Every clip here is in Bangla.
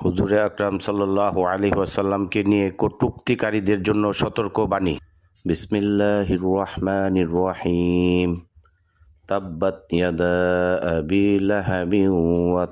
হুজুরে আকরাম সাল্লাহ আলী ওয়াসাল্লামকে নিয়ে কটুক্তিকারীদের জন্য সতর্ক বাণী। বিসমিল্লাহ রহমান রহিম তাব্বাত ইয়াদা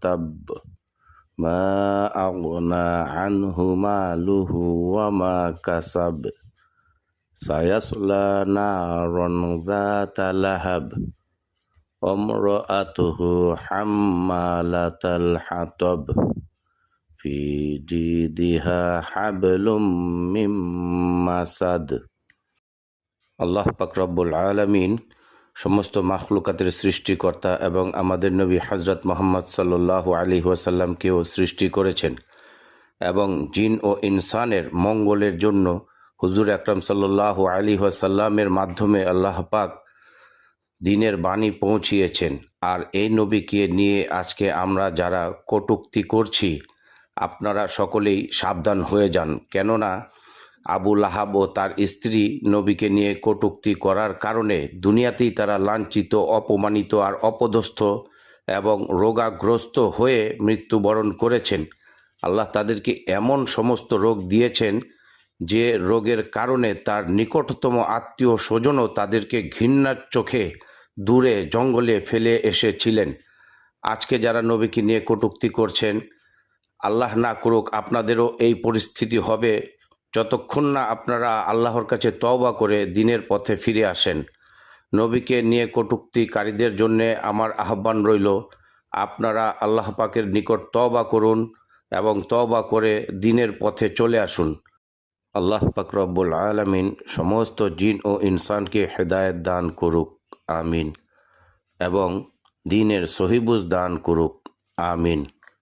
তাব মা আনহু মালুহু ওয়া কাসাব। সায়াসলা না নারন যাতা লাহাব। অমরাতুহু হাম্মালাতাল হাতব। في جيدها حبل من مسد আল্লাহ পাকরব্বুল আলমিন সমস্ত মাখলুকাতের সৃষ্টিকর্তা এবং আমাদের নবী হজরত মোহাম্মদ সাল্লাহ আলী ওয়াসাল্লামকেও সৃষ্টি করেছেন এবং জিন ও ইনসানের মঙ্গলের জন্য হুজুর আকরম সাল্লাহ আলী ওয়াসাল্লামের মাধ্যমে আল্লাহ পাক দিনের বাণী পৌঁছিয়েছেন আর এই নবীকে নিয়ে আজকে আমরা যারা কটুক্তি করছি আপনারা সকলেই সাবধান হয়ে যান। কেননা আবু লাহাব ও তার স্ত্রী নবীকে নিয়ে কটুক্তি করার কারণে দুনিয়াতেই তারা লাঞ্ছিত, অপমানিত আর অপদস্থ এবং রোগাগ্রস্ত হয়ে মৃত্যুবরণ করেছেন। আল্লাহ তাদেরকে এমন সমস্ত রোগ দিয়েছেন যে রোগের কারণে তার নিকটতম আত্মীয় স্বজনও তাদেরকে ঘৃণার চোখে দূরে জঙ্গলে ফেলে এসেছিলেন। আজকে যারা নবীকে নিয়ে কটুক্তি করছেন আল্লাহ না করুক আপনাদেরও এই পরিস্থিতি হবে যতক্ষণ না আপনারা আল্লাহর কাছে তওবা করে দিনের পথে ফিরে আসেন। নবীকে নিয়ে কটুক্তিকারীদের জন্যে আমার আহ্বান রইল, আপনারা আল্লাহ পাকের নিকট তওবা করুন এবং তওবা করে দিনের পথে চলে আসুন। আল্লাহ পাক রব্বুল আলমিন সমস্ত জিন ও ইনসানকে হেদায়েত দান করুক, আমিন, এবং দিনের সহিবুজ দান করুক, আমিন।